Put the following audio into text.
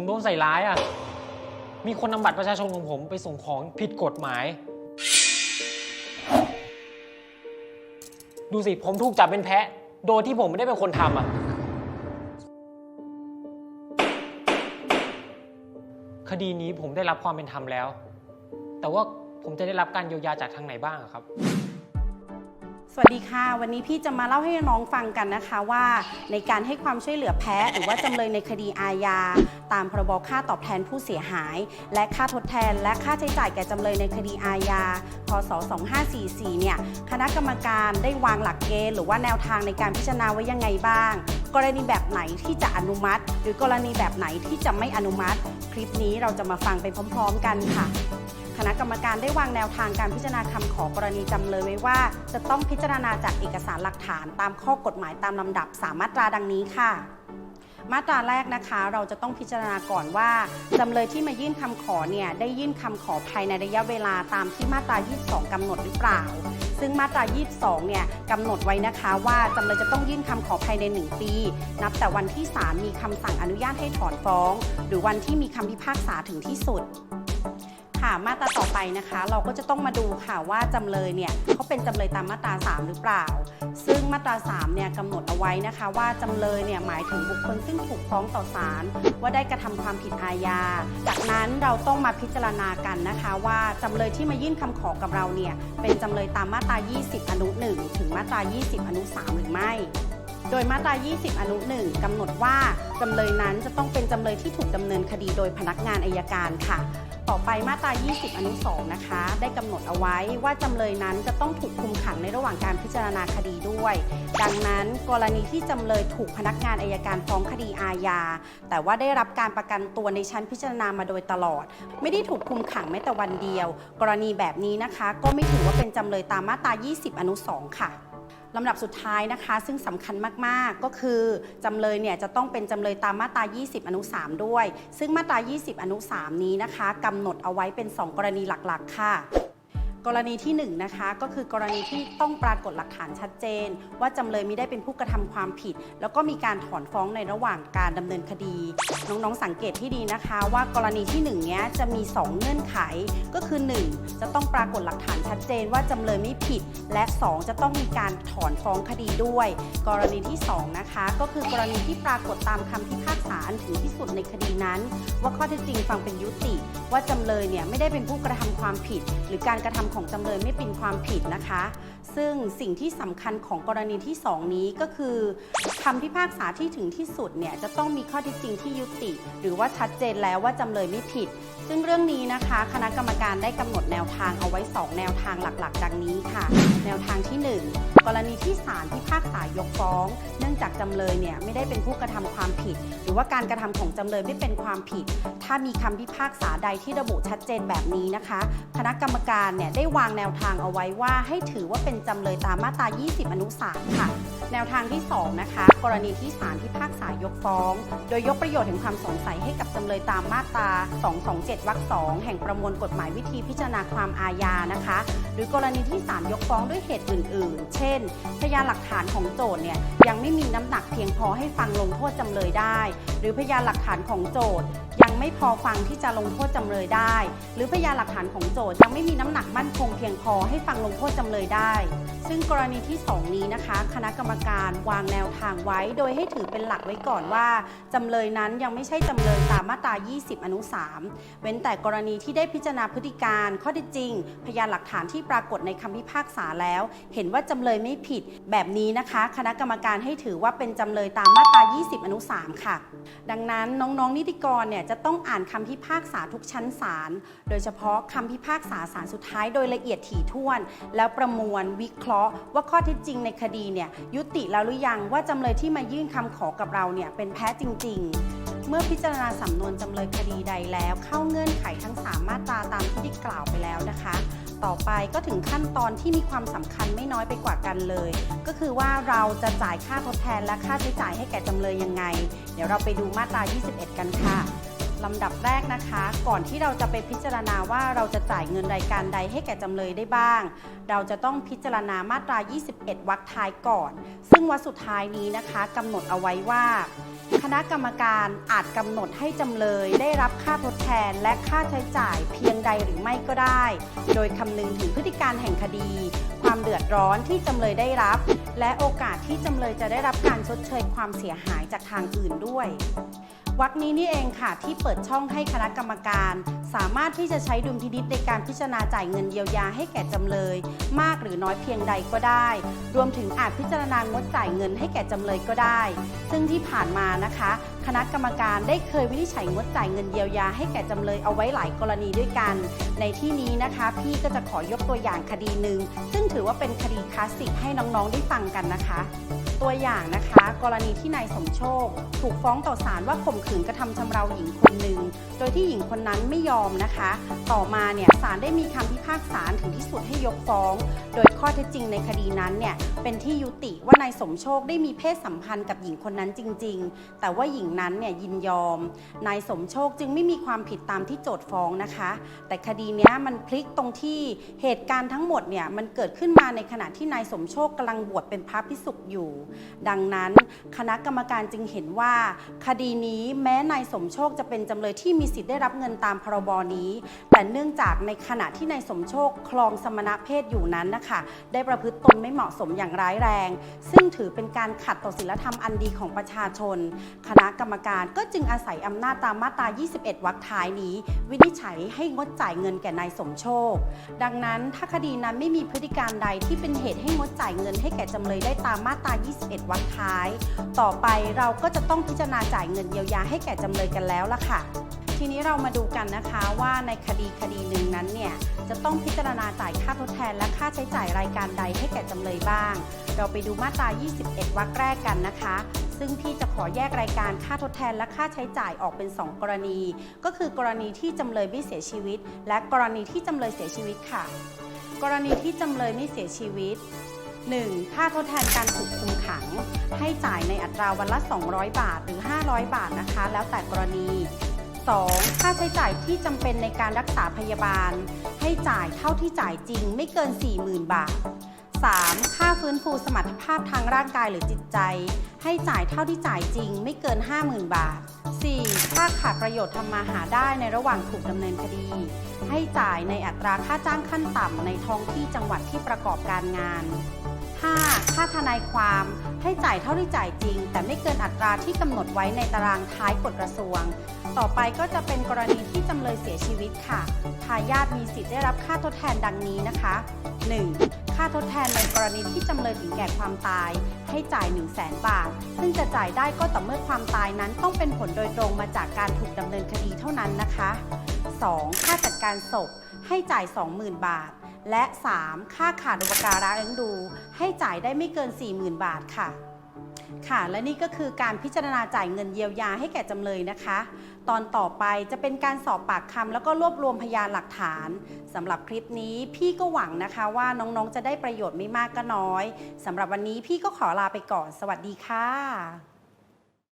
ผมโดนใส่ร้ายอะ มีคนนำบัตรประชาชนของผมไปส่งของผิดกฎหมาย ดูสิ ผมถูกจับเป็นแพะ โดยที่ผมไม่ได้เป็นคนทำอะ คดีนี้ผมได้รับความเป็นธรรมแล้ว แต่ว่าผมจะได้รับการเยียวยาจากทางไหนบ้างครับ วัสดีค่ะ วันนี้พี่จะมาเล่าให้น้องฟังกันนะคะว่า ในการให้ความช่วยเหลือแพ้หรือว่าจำเลยในคดีอาญา ตามพรบค่าตอบแทนผู้เสียหาย และค่าทดแทน และค่าใช้จ่ายแก่จำเลยในคดีอาญาพศ 2544 เนี่ยคณะกรรมการได้วางหลักเกณฑ์หรือว่าแนวทางในการพิจารณาไว้ยังไงบ้าง กรณีแบบไหนที่จะอนุมัติ หรือกรณีแบบไหนที่จะไม่อนุมัติ คลิปนี้เราจะมาฟังไปพร้อม ๆ กันค่ะ คณะกรรมการได้วางแนวทางการพิจารณาคำขอกรณีจำเลยไว้ว่า จะต้องพิจารณาจากเอกสารหลักฐานตามข้อกฎหมายตามลำดับสามมาตราดังนี้ค่ะมาตราแรกนะคะเราจะต้องพิจารณาก่อนว่าจำเลยที่มายื่นคำขอเนี่ยได้ยื่นคำขอภายในระยะเวลาตามที่มาตรา 22 กำหนดหรือเปล่า ซึ่งมาตรา 22 เนี่ยกำหนดไว้นะคะว่าจำเลยจะต้องยื่นคำขอภายใน 1 ปี นับแต่วันที่ศาลมีคำสั่งอนุญาตให้ถอนฟ้อง หรือวันที่มีคำพิพากษาถึงที่สุด ค่ะ มาตราต่อไปนะคะ เราก็จะต้องมาดูค่ะว่าจำเลยเนี่ยเขาเป็นจำเลยตามมาตรา 3 หรือเปล่า ซึ่งมาตรา3เนี่ยกำหนดเอาไว้นะคะ ว่าจำเลยเนี่ยหมายถึงบุคคลซึ่งถูกฟ้องต่อศาลว่าได้กระทำความผิดอาญา จากนั้นเราต้องมาพิจารณากันนะคะว่าจำเลยที่มายื่นคำขอกับเราเนี่ยเป็นจำเลยตามมาตรา 20 อนุ 1 ถึงมาตรา 20 อนุ 3 หรือไม่โดยมาตรา 20 อนุ 1 กำหนดว่า จำเลยนั้นจะต้องเป็นจำเลยที่ถูกดำเนินคดีโดยพนักงานอายการค่ะ ต่อไปมาตรา 20 อนุ 2 นะคะ ได้กำหนดเอาไว้ว่าจำเลยนั้นจะต้องถูกคุมขังในระหว่างการพิจารณาคดีด้วย ดังนั้นกรณีที่จำเลยถูกพนักงานอายการฟ้องคดีอาญา แต่ว่าได้รับการประกันตัวในชั้นพิจารณามาโดยตลอด ไม่ได้ถูกคุมขังแม้แต่วันเดียว กรณีแบบนี้นะคะ ก็ไม่ถือว่าเป็นจำเลยตามมาตรา 20 อนุ 2 ค่ะ ลำดับสุดท้ายนะคะ ซึ่งสำคัญมากๆก็คือจำเลยเนี่ยจะต้องเป็นจำเลยตามมาตรา 20 อนุ 3 ด้วย ซึ่งมาตรา 20 อนุ 3 นี้นะคะกำหนดเอาไว้เป็น 2 กรณีหลักๆ ค่ะ กรณีที่1นงนะคะก็คือกรณีที่ต้องปรากฏหลักฐานชัดเจน ว่าจำเลยไม่ได้เป็นผู้กระทำความผิด แล้วก็มีการถอนฟ้องในระหว่างการดำเนินคดี น้องๆสังเกตที่ดีนะคะ ว่ากรณีที่1เนี้ยจะมี 2 เงื่อนไข ก็คือ 1 จะต้องปรากฏหลักฐานชัดเจนว่าจำเลยไม่ผิด และ 2 จะต้องมีการถอนฟ้องคดีด้วย กรณีที่2นะคะก็คือกรณีที่ปรากฏตามคำพิพากษาอันถึงที่สุดในคดีนั้น ว่าข้อเท็จจริงฟังเป็นยุติ ว่าจำเลยเนี่ยไม่ได้เป็นผู้กระทำความผิด หรือการกระทำของจำเลยไม่เป็นความผิดนะคะ ซึ่งสิ่งที่สำคัญของกรณีที่ 2 นี้ก็คือคำพิพากษาที่ถึงที่สุดเนี่ยจะต้องมีข้อเท็จจริงที่ยุติ หรือว่าชัดเจนแล้วว่าจำเลยไม่ผิด ซึ่งเรื่องนี้นะคะ คณะกรรมการได้กำหนดแนวทางเอาไว้ 2 แนวทางหลักๆ ดังนี้ค่ะ แนวทางที่ 1 กรณีที่ศาลพิพากษายกฟ้อง เนื่องจากจำเลยเนี่ยไม่ได้เป็นผู้กระทำความผิด หรือว่าการกระทำของจำเลยไม่เป็นความผิด ถ้ามีคำพิพากษาใดที่ระบุชัดเจนแบบนี้นะคะ คณะกรรมการเนี่ยได้วางแนวทางเอาไว้ว่าให้ถือว่าเป็นเป็นจำเลยตามมาตรา 20 อนุ 3 ค่ะ แนวทางที่ 2 นะคะ กรณีที่ศาลพิพากษายกฟ้อง โดยยกประโยชน์แห่งความสงสัยให้กับจำเลยตามมาตรา 227 วรรค 2 แห่งประมวลกฎหมายวิธีพิจารณาความอาญานะคะ หรือกรณีที่ศาลยกฟ้องด้วยเหตุอื่น ๆ เช่น พยานหลักฐานของโจทย์เนี่ยยังไม่มีน้ำหนักเพียงพอให้ฟังลงโทษจำเลยได้ หรือพยานหลักฐานของโจทย์ ยังไม่พอฟังที่จะลงโทษจำเลยได้ หรือพยานหลักฐานของโจทย์ยังไม่มีน้ำหนักมั่นคงเพียงพอให้ฟังลงโทษจำเลยได้ ซึ่งกรณีที่ 2 นี้นะคะ คณะกรรมการวางแนวทางไว้ โดยให้ถือเป็นหลักไว้ก่อนว่าจำเลยนั้นยังไม่ใช่จำเลยตามมาตรา 20 อนุ 3 เว้นแต่กรณีที่ได้พิจารณาพฤติการข้อเท็จจริง พยานหลักฐานที่ปรากฏในคำพิพากษาแล้ว เห็นว่าจำเลยไม่ผิด แบบนี้นะคะ คณะกรรมการให้ถือว่าเป็นจำเลยตามมาตรา 20 อนุ 3 ค่ะ ดังนั้นน้องๆนิติกรเนี่ยจะต้องอ่านคำพิพากษาทุกชั้นศาล โดยเฉพาะคำพิพากษาศาลสุดท้ายโดยละเอียดถี่ถ้วน แล้วประมวลวิเคราะห์ ว่าข้อเท็จจริงในคดีเนี่ยยุติแล้วหรือยังว่าจำเลยที่มายื่นคำขอกับเราเนี่ยเป็นแพ้จริง ๆเมื่อพิจารณาสำนวนจำเลยคดีใดแล้ว เข้าเงื่อนไขทั้ง 3 มาตราตามที่ได้กล่าวไปแล้วนะคะ ต่อไปก็ถึงขั้นตอนที่มีความสำคัญไม่น้อยไปกว่ากันเลย ก็คือว่าเราจะจ่ายค่าทดแทนและค่าใช้จ่ายให้แก่จำเลยยังไง เดี๋ยวเราไปดูมาตรา 21 กันค่ะ ลำดับแรกนะคะ ก่อนที่เราจะไปพิจารณาว่าเราจะจ่ายเงินรายการใดให้แก่จำเลยได้บ้าง เราจะต้องพิจารณามาตรา 21 วรรคท้ายก่อน ซึ่งวรรคสุดท้ายนี้นะคะกำหนดเอาไว้ว่า คณะกรรมการอาจกำหนดให้จำเลยได้รับค่าทดแทนและค่าใช้จ่ายเพียงใดหรือไม่ก็ได้ โดยคำนึงถึงพฤติการแห่งคดี ความเดือดร้อนที่จำเลยได้รับ และโอกาสที่จำเลยจะได้รับการชดเชยความเสียหายจากทางอื่นด้วย วรรคนี้นี่เองค่ะ ที่เปิดช่องให้คณะกรรมการ สามารถที่จะใช้ดุลพินิษในการพิจารณาจ่ายเงินเยียวยาให้แก่จำเลย มากหรือน้อยเพียงใดก็ได้ รวมถึงอาจพิจารณางดจ่ายเงินให้แก่จำเลยก็ได้ ซึ่งที่ผ่านมานะคะ คณะกรรมการได้เคยวินิจฉัยงดจ่ายเงินเยียวยาให้แก่จำเลยเอาไว้หลายกรณีด้วยกัน ในที่นี้นะคะ พี่ก็จะขอยกตัวอย่างคดีหนึ่งซึ่งถือว่าเป็นคดีคลาสสิกให้น้องๆได้ฟังกันนะคะ ตัวอย่างนะคะ กรณีที่นายสมโชค ถูกฟ้องต่อศาลว่าข่มขืนกระทำชำเราหญิงคนหนึ่ง โดยที่หญิงคนนั้นไม่ยอมนะคะ ต่อมาเนี่ยศาลได้มีคำพิพากษาถึงที่สุดให้ยกฟ้อง โดยข้อเท็จจริงในคดีนั้นเนี่ยเป็นที่ยุติว่านายสมโชคได้มีเพศสัมพันธ์กับหญิงคนนั้นจริง ๆ แต่ว่าหญิงนั้นเนี่ยยินยอม นายสมโชคจึงไม่มีความผิดตามที่โจทย์ฟ้องนะคะ แต่คดีนี้มันพลิกตรงที่เหตุการณ์ทั้งหมดเนี่ยมันเกิดขึ้นมาในขณะที่นายสมโชคกำลังบวชเป็นพระพิสุกอยู่ ดังนั้นคณะกรรมการจึงเห็นว่า คดีนี้แม้นายสมโชคจะเป็นจำเลยที่มีสิทธิ์ได้รับเงินตามพรบนี้ แต่เนื่องจากในขณะที่นายสมโชคคลองสมณเพศอยู่นั้นนะคะ ได้ประพฤติตนไม่เหมาะสมอย่างร้ายแรง ซึ่งถือเป็นการขัดต่อศีลธรรมอันดีของประชาชน คณะกรรมการก็จึงอาศัยอำนาจตามมาตรา 21 วรรคท้ายนี้ วินิจฉัยให้งดจ่ายเงินแก่นายสมโชค ดังนั้นถ้าคดีนั้นไม่มีพฤติการใดที่เป็นเหตุให้งดจ่ายเงินให้แก่จำเลยได้ตามมาตรา 21 วรรคท้าย ต่อไปเราก็จะต้องพิจารณาจ่ายเงินเยียวยาให้แก่จำเลยกันแล้วล่ะค่ะ ทีนี้เรามาดูกันนะคะว่าในคดีคดีหนึ่งนั้นเนี่ยจะต้องพิจารณาจ่ายค่าทดแทนและค่าใช้จ่ายรายการใดให้แก่จำเลยบ้าง เราไปดูมาตรา 21 วรรคแรกกันนะคะ ซึ่งพี่จะขอแยกรายการค่าทดแทนและค่าใช้จ่ายออกเป็น 2 กรณี ก็คือกรณีที่จำเลยไม่เสียชีวิต และกรณีที่จำเลยเสียชีวิตค่ะ กรณีที่จำเลยไม่เสียชีวิต 1. ค่าทดแทนการถูกคุมขัง ให้จ่ายในอัตราวันละ 200 บาทหรือ 500 บาทนะคะ แล้วแต่กรณี 2. ค่าใช้จ่ายที่จำเป็นในการรักษาพยาบาล ให้จ่ายเท่าที่จ่ายจริงไม่เกิน 40,000 บาท 3. ค่าฟื้นฟูสมรรถภาพทางร่างกายหรือจิตใจ ให้จ่ายเท่าที่จ่ายจริงไม่เกิน 50,000 บาท 4. ค่าขาดประโยชน์ทำมาหาได้ในระหว่างถูกดำเนินคดี ให้จ่ายในอัตราค่าจ้างขั้นต่ำในท้องที่จังหวัดที่ประกอบการงาน ค่าทนายความให้จ่ายเท่าที่จ่ายจริง แต่ไม่เกินอัตราที่กำหนดไว้ในตารางท้ายกฎกระทรวง ต่อไปก็จะเป็นกรณีที่จำเลยเสียชีวิตค่ะทายาทมีสิทธิ์ได้รับค่าทดแทนดังนี้นะคะ 1. ค่าทดแทนในกรณีที่จำเลยถึงแก่ความตาย ให้จ่าย 1 0 0 0 0แบาท ซึ่งจะจ่ายได้ก็ต่อเมื่อความตายนั้นต้องเป็นผลโดยตรงมาจากการถูกดำเนินคดีเท่านั้นนะคะ 2. ค่าจัดการศพให้จ่าย 20,000 บาท และ 3. ค่าขาดอุปการะเลี้ยงดู ให้จ่ายได้ไม่เกิน 40,000 บาทค่ะ ค่ะ และนี่ก็คือการพิจารณาจ่ายเงินเยียวยาให้แก่จำเลยนะคะ ตอนต่อไปจะเป็นการสอบปากคำแล้วก็รวบรวมพยานหลักฐานสำหรับคลิปนี้พี่ก็หวังนะคะว่าน้องๆจะได้ประโยชน์ไม่มากก็น้อยสำหรับวันนี้พี่ก็ขอลาไปก่อน สวัสดีค่ะ